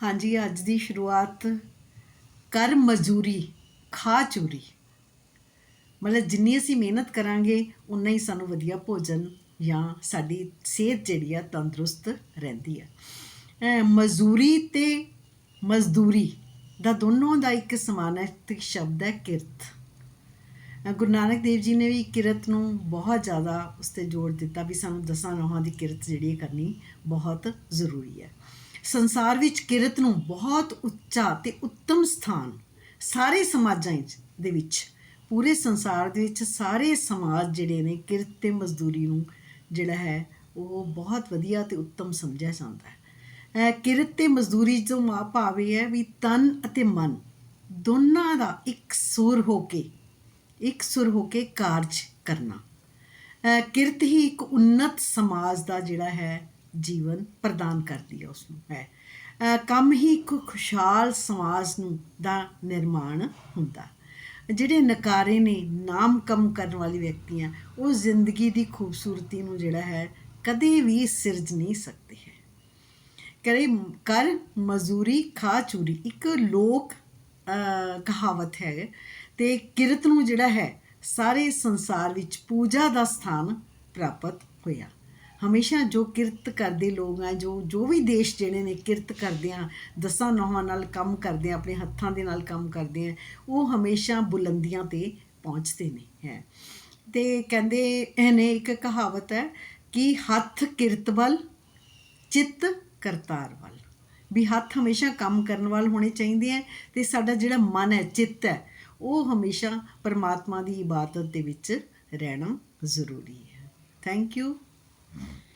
ਹਾਂਜੀ, ਅੱਜ ਦੀ ਸ਼ੁਰੂਆਤ ਕਰ ਮਜ਼ਦੂਰੀ, ਖਾ ਚੂਰੀ। ਮਤਲਬ ਜਿੰਨੀ ਅਸੀਂ ਮਿਹਨਤ ਕਰਾਂਗੇ ਉਨਾ ਹੀ ਸਾਨੂੰ ਵਧੀਆ ਭੋਜਨ ਜਾਂ ਸਾਡੀ ਸਿਹਤ ਜਿਹੜੀ ਆ ਤੰਦਰੁਸਤ ਰਹਿੰਦੀ ਹੈ ਮਜ਼ਦੂਰੀ ਤੇ ਮਜ਼ਦੂਰੀ ਦਾ ਦੋਨੋਂ ਦਾ ਇੱਕ ਸਮਾਨਾਰਥਕ ਸ਼ਬਦ ਹੈ ਕਿਰਤ। ਗੁਰੂ ਨਾਨਕ ਦੇਵ ਜੀ ਨੇ ਵੀ ਕਿਰਤ ਨੂੰ ਬਹੁਤ ਜ਼ਿਆਦਾ ਉਸ ਤੇ ਜ਼ੋਰ ਦਿੱਤਾ ਵੀ ਸਾਨੂੰ ਦਸਾਂ ਨੌਹਾਂ ਦੀ ਕਿਰਤ ਜਿਹੜੀ ਹੈ ਕਰਨੀ ਬਹੁਤ ਜ਼ਰੂਰੀ ਹੈ। ਸੰਸਾਰ ਵਿੱਚ ਕਿਰਤ ਨੂੰ ਬਹੁਤ ਉੱਚਾ ਤੇ ਉੱਤਮ ਸਥਾਨ ਸਾਰੇ ਸਮਾਜਾਂ ਵਿੱਚ, ਦੇ ਵਿੱਚ, ਪੂਰੇ ਸੰਸਾਰ ਦੇ ਵਿੱਚ ਸਾਰੇ ਸਮਾਜ ਜਿਹੜੇ ਨੇ ਕਿਰਤ ਤੇ ਮਜ਼ਦੂਰੀ ਨੂੰ ਜਿਹੜਾ ਹੈ ਉਹ ਬਹੁਤ ਵਧੀਆ ਤੇ ਉੱਤਮ ਸਮਝਿਆ ਜਾਂਦਾ ਹੈ। ਕਿਰਤ ਤੇ ਮਜ਼ਦੂਰੀ ਤੋਂ ਮਾ ਭਾਵ ਇਹ ਹੈ ਵੀ ਤਨ ਅਤੇ ਮਨ ਦੋਨਾਂ ਦਾ ਇੱਕ ਸੁਰ ਹੋ ਕੇ, ਇੱਕ ਸੁਰ ਹੋ ਕੇ ਕਾਰਜ ਕਰਨਾ। ਕਿਰਤ ਹੀ ਇੱਕ ਉੱਨਤ ਸਮਾਜ ਦਾ ਜਿਹੜਾ ਹੈ ਜੀਵਨ ਪ੍ਰਦਾਨ ਕਰਦੀ ਹੈ ਉਸ ਨੂੰ ਹੈ ਕੰਮ ਹੀ ਇੱਕ ਖੁਸ਼ਹਾਲ ਸਮਾਜ ਨੂੰ ਦਾ ਨਿਰਮਾਣ ਹੁੰਦਾ। ਜਿਹੜੇ ਨਕਾਰੇ ਨੇ, ਨਾਮ ਕੰਮ ਕਰਨ ਵਾਲੇ ਵਿਅਕਤੀਆਂ, ਉਹ ਜ਼ਿੰਦਗੀ ਦੀ ਖੂਬਸੂਰਤੀ ਨੂੰ ਜਿਹੜਾ ਹੈ, ਕਦੇ ਵੀ ਸਿਰਜ ਨਹੀਂ ਸਕਦੇ, ਹੈ। ਕਰੇ, ਕਰ ਮਜ਼ਦੂਰੀ, ਖਾ ਚੂਰੀ, ਇੱਕ ਲੋਕ ਕਹਾਵਤ ਹੈ। ਤੇ ਕਿਰਤ ਨੂੰ ਜਿਹੜਾ ਹੈ, ਸਾਰੇ ਸੰਸਾਰ ਵਿੱਚ ਪੂਜਾ ਦਾ ਸਥਾਨ ਪ੍ਰਾਪਤ ਹੋਇਆ। ਹਮੇਸ਼ਾ ਜੋ ਕਿਰਤ ਕਰਦੇ ਲੋਕ ਆ, ਜੋ ਜੋ ਵੀ ਦੇਸ਼ ਜਿਹੜੇ ਨੇ ਕਿਰਤ ਕਰਦੇ ਆ, ਦਸਾਂ ਨੌਹਾਂ ਨਾਲ ਕੰਮ ਕਰਦੇ ਆ, ਆਪਣੇ ਹੱਥਾਂ ਦੇ ਨਾਲ ਕੰਮ ਕਰਦੇ ਆ, ਉਹ ਹਮੇਸ਼ਾ ਬੁਲੰਦੀਆਂ ਤੇ ਪਹੁੰਚਦੇ ਨੇ, ਹੈ। ਤੇ ਕਹਿੰਦੇ ਇਹਨੇ ਇੱਕ ਕਹਾਵਤ ਹੈ ਕਿ ਹੱਥ ਕਿਰਤ ਵੱਲ, ਚਿੱਤ ਕਰਤਾਰ ਵੱਲ। ਵੀ ਹੱਥ ਹਮੇਸ਼ਾ ਕੰਮ ਕਰਨ ਵੱਲ ਹੋਣੇ ਚਾਹੀਦੇ ਆ ਤੇ ਸਾਡਾ ਜਿਹੜਾ ਮਨ ਹੈ, ਚਿੱਤ ਹੈ, ਉਹ ਹਮੇਸ਼ਾ ਪਰਮਾਤਮਾ ਦੀ ਇਬਾਦਤ ਦੇ ਵਿੱਚ ਰਹਿਣਾ ਜ਼ਰੂਰੀ ਹੈ। Thank you Mm-hmm.